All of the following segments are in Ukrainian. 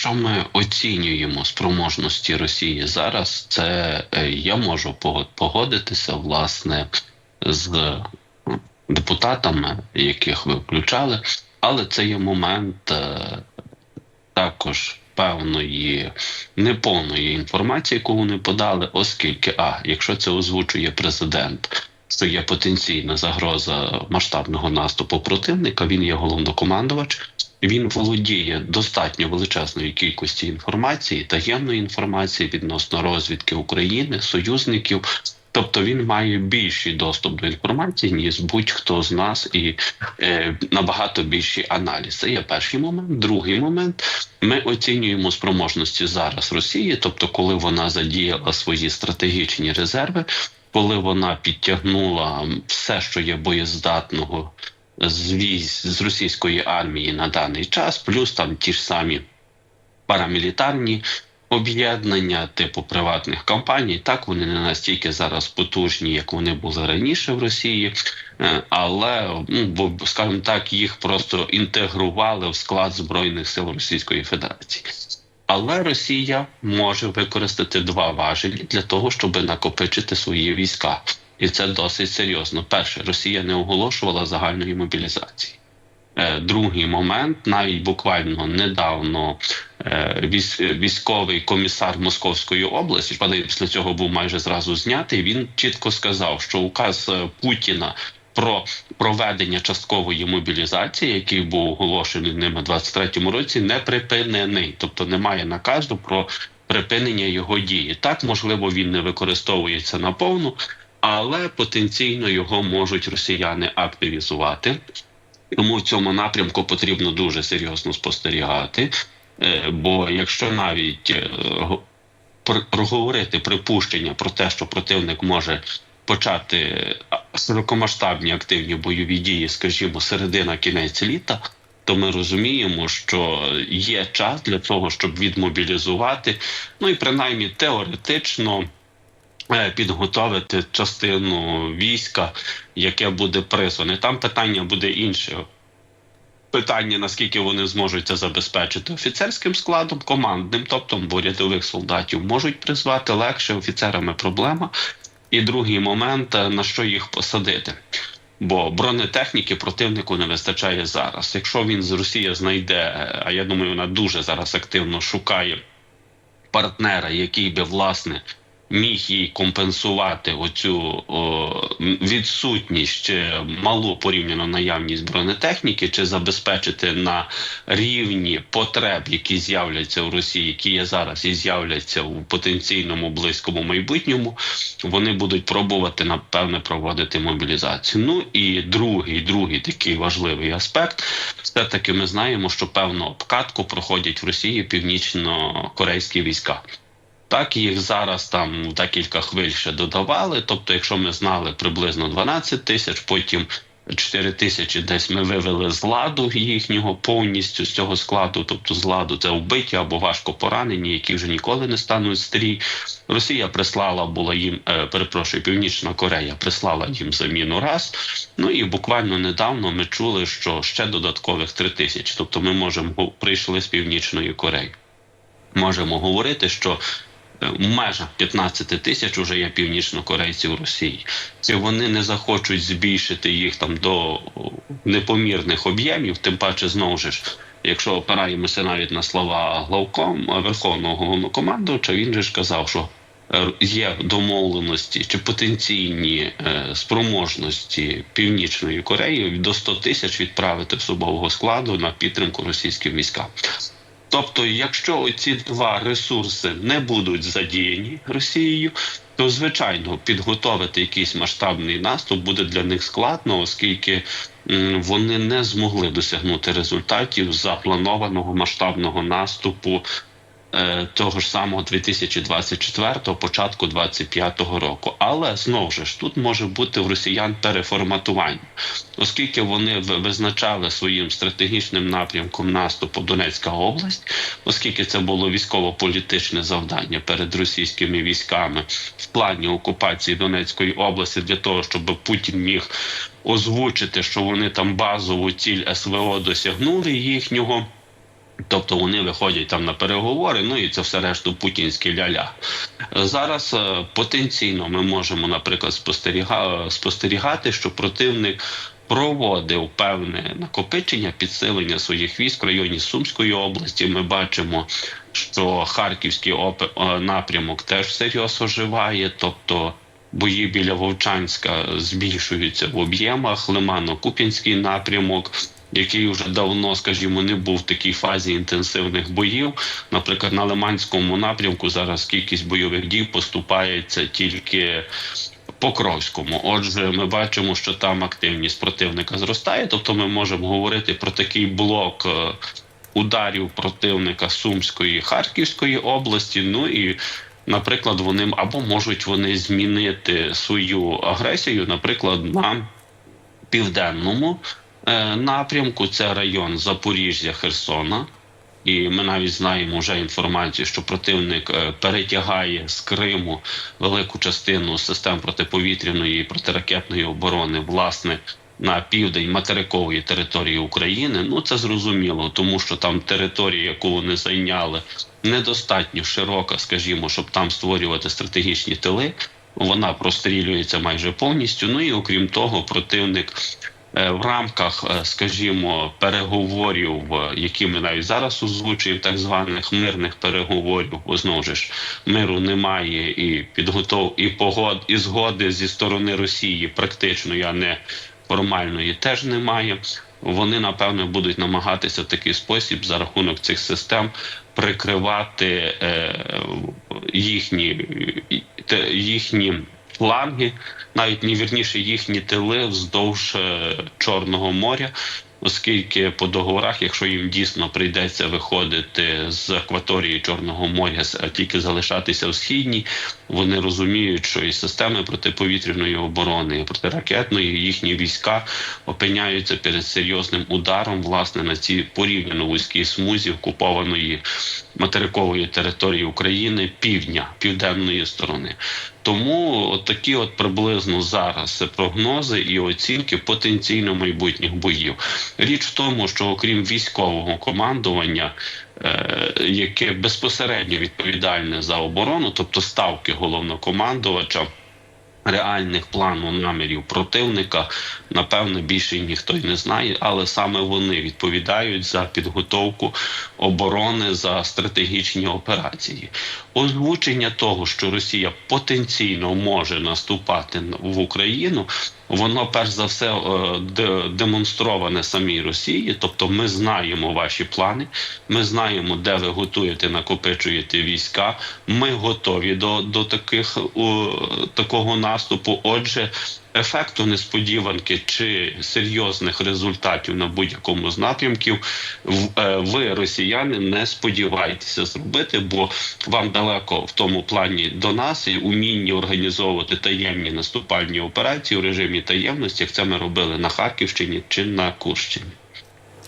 якщо ми оцінюємо спроможності Росії зараз, це е, я можу пого- погодитися власне з депутатами, яких ви включали, але це є момент е, також певної неповної інформації, яку вони подали, оскільки а якщо це озвучує президент. Що є потенційна загроза масштабного наступу противника, він є головнокомандувач, він володіє достатньо величезною кількістю інформації, таємної інформації відносно розвідки України, союзників. Тобто він має більший доступ до інформації, ніж будь-хто з нас, і е, набагато більший аналіз. Це є перший момент. Другий момент ми оцінюємо спроможності зараз Росії, тобто, коли вона задіяла свої стратегічні резерви, коли вона підтягнула все, що є боєздатного з з російської армії на даний час, плюс там ті ж самі парамілітарні об'єднання типу приватних компаній. Так вони не настільки зараз потужні, як вони були раніше в Росії, е, але ну, скажімо так, їх просто інтегрували в склад збройних сил Російської Федерації. Але Росія може використати два важелі для того, щоб накопичити свої війська, і це досить серйозно. Перше, Росія не оголошувала загальної мобілізації. Е, Другий момент, навіть буквально недавно е, військовий комісар Московської області, після цього був майже зразу знятий. Він чітко сказав, що указ е, Путіна про проведення часткової мобілізації, який був оголошений ними у 23-му році, не припинений, тобто немає наказу про припинення його дії. Так, можливо, він не використовується наповну, але потенційно його можуть росіяни активізувати. Тому в цьому напрямку потрібно дуже серйозно спостерігати. Е, Бо якщо навіть е, го- пр- проговорити припущення про те, що противник може почати широкомасштабні активні бойові дії, скажімо, середина кінець літа, то ми розуміємо, що є час для того, щоб відмобілізувати, ну і принаймні теоретично е, підготовити частину війська, яке буде призване. Там питання буде інше. Питання, наскільки вони зможуть це забезпечити офіцерським складом, командним, тобто бо рядових солдатів можуть призвати легше офіцерами проблема. І другий момент, е, на що їх посадити. Бо бронетехніки противнику не вистачає зараз. Якщо він з Росії знайде, е, а я думаю, вона дуже зараз активно шукає партнера, який би власне міг їй компенсувати оцю о, відсутність чи малу порівняно наявність бронетехніки, чи забезпечити на рівні потреб, які з'являться в Росії, які є зараз і з'являться у потенційному близькому майбутньому, вони будуть пробувати напевне проводити мобілізацію. Ну і другий, другий такий важливий аспект, все таки ми знаємо, що певну обкатку проходять в Росії північно-корейські війська. Так, їх зараз там в декілька хвиль ще додавали. Тобто, якщо ми знали приблизно 12 тисяч, потім 4 тисячі десь ми вивели з ладу їхнього повністю з цього складу, тобто з ладу це вбиті або важко поранені, які вже ніколи не стануть стрій. Росія прислала була їм, е, перепрошую, Північна Корея прислала їм заміну раз. Ну і буквально недавно ми чули, що ще додаткових 3 тисячі. Тобто, ми можемо прийшли з Північної Кореї. Можемо говорити, що в межах 15 тисяч вже є північнокорейців Росії. Чи вони не захочуть збільшити їх там до непомірних об'ємів, тим паче знову ж. Якщо опираємося навіть на слова главком верховного головнокомандувача, він же ж казав, що е, є домовленості чи потенційні е, спроможності Північної Кореї до 100 тисяч відправити особового складу на підтримку російським військам. Тобто, якщо ці два ресурси не будуть задіяні Росією, то звичайно підготовити якийсь масштабний наступ буде для них складно, оскільки вони не змогли досягнути результатів запланованого масштабного наступу того ж самого 2024-го, початку 2025 року. Але знову ж тут може бути в росіян переформатування, оскільки вони ви- визначали своїм стратегічним напрямком наступу Донецька область, оскільки це було військово-політичне завдання перед російськими військами в плані окупації Донецької області для того, щоб Путін міг озвучити, що вони там базову ціль СВО досягнули їхнього Тобто вони виходять там на переговори, ну і це все решту путінське ля-ля. Зараз е, потенційно ми можемо, наприклад, спостерігати, що противник проводив певне накопичення, підсилення своїх військ в районі Сумської області. Ми бачимо, що Харківський е, напрямок теж серйозно оживає, тобто. Бої біля Вовчанська збільшуються в об'ємах. Лимано-Куп'янський напрямок, який вже давно, скажімо, не був в такій фазі інтенсивних боїв. Наприклад, на Лиманському напрямку зараз кількість бойових дій поступається тільки Покровському. Отже, ми бачимо, що там активність противника зростає. Тобто, ми можемо говорити про такий блок. е, Ударів противника Сумської Харківської області. Ну і, наприклад, вони або можуть вони змінити свою агресію, наприклад, на південному напрямку. Це район Запоріжжя, Херсона. І ми навіть знаємо вже інформацію, що противник е, перетягає з Криму велику частину систем протиповітряної і протиракетної оборони, власне, на південь материкової території України. Ну це зрозуміло, тому що там територія, яку вони зайняли, недостатньо широка, скажімо, щоб там створювати стратегічні тили. Вона прострілюється майже повністю. Ну і окрім того, противник е, в рамках, е, скажімо, переговорів, е, які ми навіть зараз озвучуємо, так званих мирних переговорів, бо знову ж миру немає, і підготов і погод і згоди зі сторони Росії практично я не формальної теж немає. Вони напевно будуть намагатися в такий спосіб за рахунок цих систем прикривати е, їхні, те- їхні фланги, навіть не вірніше їхні тили вздовж е, Чорного моря. Оскільки по договорах, якщо їм дійсно прийдеться виходити з акваторії Чорного моря, а тільки залишатися в східній, вони розуміють, що і системи протиповітряної оборони, і протиракетної їхні війська опиняються перед серйозним ударом власне на цій порівняно вузькій смузі окупованої материкової території України півдня, південної сторони. Тому от такі от приблизно зараз прогнози і оцінки потенційно майбутніх боїв. Річ в тому, що окрім військового командування, е, яке безпосередньо відповідальне за оборону, тобто ставки головнокомандувача. Реальних планів намірів противника напевно більше ніхто й не знає, але саме вони відповідають за підготовку оборони за стратегічні операції. Озвучення того, що Росія потенційно може наступати в Україну, воно перш за все е, демонстроване самій Росії. Тобто, ми знаємо ваші плани, ми знаємо, де ви готуєте, накопичуєте війська. Ми готові до, до таких такого наступу. Отже. Ефекту несподіванки чи серйозних результатів на будь-якому з напрямків е, ви, росіяни, не сподіваєтеся зробити, бо вам далеко в тому плані до нас і уміння організовувати таємні наступальні операції в режимі таємності, як це ми робили на Харківщині чи на Курщині.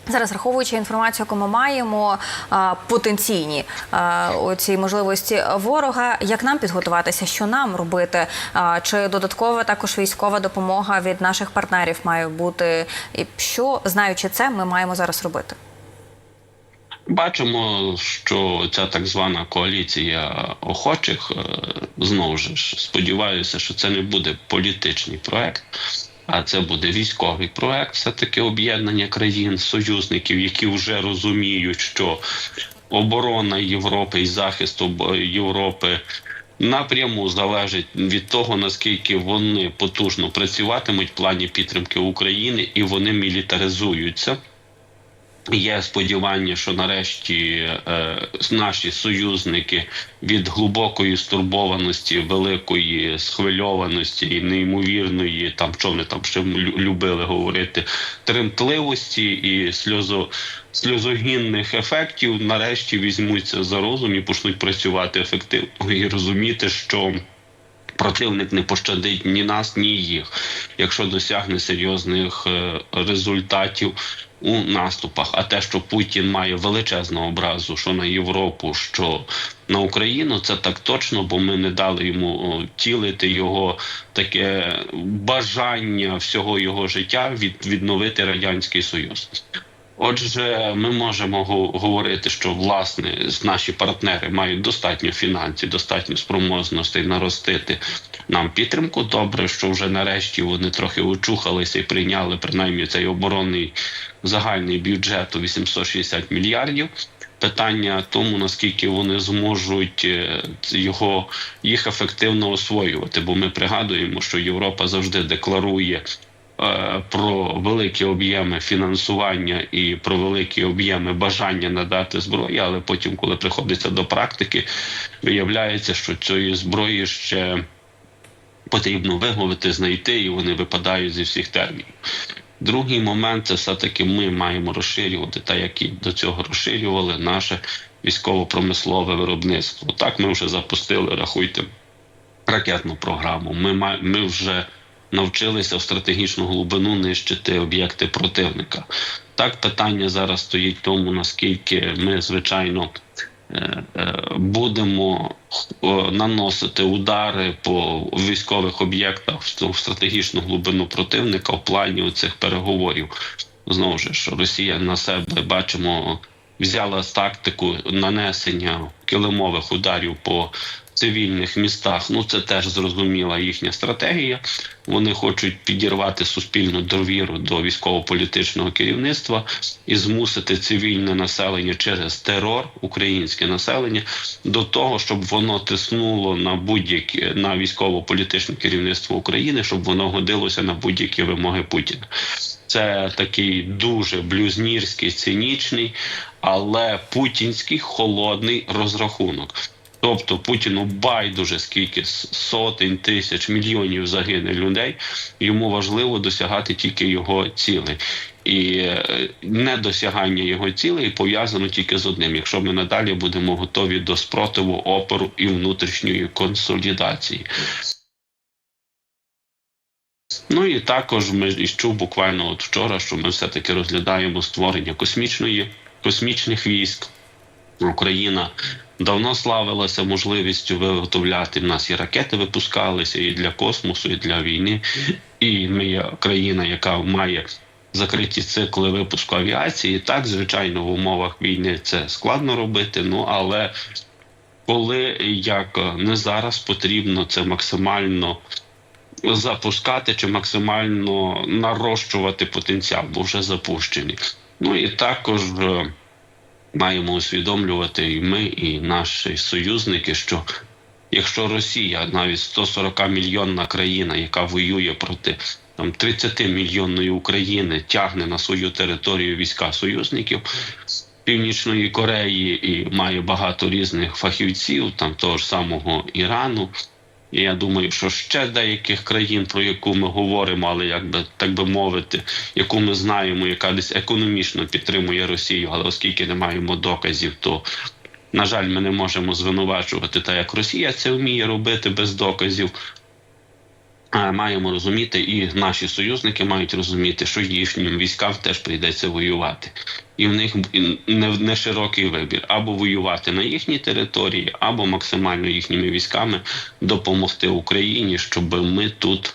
Зараз враховуючи інформацію, яку ми маємо потенційні а, оці можливості ворога, як нам підготуватися, що нам робити? Чи додаткова також військова допомога від наших партнерів має бути? І що знаючи це, ми маємо зараз робити? Бачимо, що ця так звана коаліція охочих е, знову ж сподіваюся, що це не буде політичний проект, а це буде військовий проект, все таки об'єднання країн, союзників, які вже розуміють, що оборона Європи і захист Європи. Напряму залежить від того наскільки вони потужно працюватимуть в плані підтримки України і вони мілітаризуються. Є сподівання, що нарешті е, наші союзники від глибокої стурбованості, великої схвильованості і неймовірної, там що вони там ще лю- любили говорити, тремтливості і сльозо, сльозогінних ефектів, нарешті візьмуться за розум і почнуть працювати ефективно і розуміти, що. Противник не пощадить ні нас, ні їх, якщо досягне серйозних е, результатів у наступах. А те, що Путін має величезну образу, що на Європу, що на Україну, це так точно, бо ми не дали йому тілити його таке бажання всього його життя від відновити радянський союз. Отже, ми можемо говорити, що власне наші партнери мають достатньо фінансів, достатньо спроможностей наростити нам підтримку. Добре, що вже нарешті вони трохи очухалися і прийняли принаймні цей оборонний загальний бюджет у 860 мільярдів. Питання тому, наскільки вони зможуть е, його їх ефективно освоювати, бо ми пригадуємо, що Європа завжди декларує про великі об'єми фінансування і про великі об'єми бажання надати зброї, але потім, коли приходиться до практики, виявляється, що цієї зброї ще потрібно вимовити, знайти, і вони випадають зі всіх термінів. Другий момент це все-таки ми маємо розширювати, та як і до цього розширювали наше військово-промислове виробництво. Так ми вже запустили, рахуйте, ракетну програму. Ми, ми вже навчилися в стратегічну глибину нищити об'єкти противника. Так, питання зараз стоїть тому, наскільки ми, звичайно, е, е, будемо е, наносити удари по військових об'єктах в стратегічну глибину противника в плані цих переговорів. Знову ж що Росія на себе бачимо взяла тактику нанесення килимових ударів по цивільних містах. Ну це теж зрозуміла їхня стратегія. Вони хочуть підірвати суспільну довіру до військово-політичного керівництва і змусити цивільне населення через терор, українське населення, до того, щоб воно тиснуло на будь-які на військово-політичне керівництво України, щоб воно годилося на будь-які вимоги Путіна. Це такий дуже блюзнірський, цинічний, але путінський холодний розрахунок. Тобто Путіну байдуже скільки сотень тисяч мільйонів загине людей. Йому важливо досягати тільки його цілей. І е, недосягання його цілей пов'язано тільки з одним: якщо ми надалі будемо готові до спротиву, опору і внутрішньої консолідації. Ну і також ми і чув буквально от вчора, що ми все-таки розглядаємо створення космічної космічних військ. Україна давно славилася можливістю виготовляти. В нас і ракети випускалися і для космосу, і для війни. І ми є країна, яка має закриті цикли випуску авіації. Так, звичайно, в умовах війни це складно робити. Ну але коли як не зараз потрібно це максимально запускати чи максимально нарощувати потенціал, бо вже запущений. Ну і також е, маємо усвідомлювати і ми, і наші союзники, що якщо Росія, навіть 140 мільйонна країна, яка воює проти там 30 мільйонної України, тягне на свою територію війська союзників. Північної Кореї і має багато різних фахівців, там того ж самого Ірану. І я думаю, що ще деяких країн, про яку ми говоримо, але якби так би мовити, яку ми знаємо, яка десь економічно підтримує Росію, але оскільки не маємо доказів, то на жаль, ми не можемо звинувачувати так, як Росія це вміє робити без доказів. А маємо розуміти, і наші союзники мають розуміти, що їхнім військам теж прийдеться воювати, і в них не, не широкий вибір або воювати на їхній території, або максимально їхніми військами допомогти Україні, щоб ми тут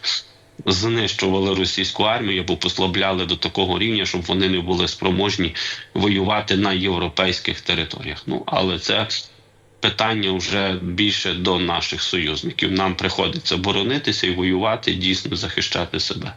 знищували російську армію або послабляли до такого рівня, щоб вони не були спроможні воювати на європейських територіях. Ну але це питання вже більше до наших союзників. Нам приходиться боронитися і воювати, дійсно захищати себе.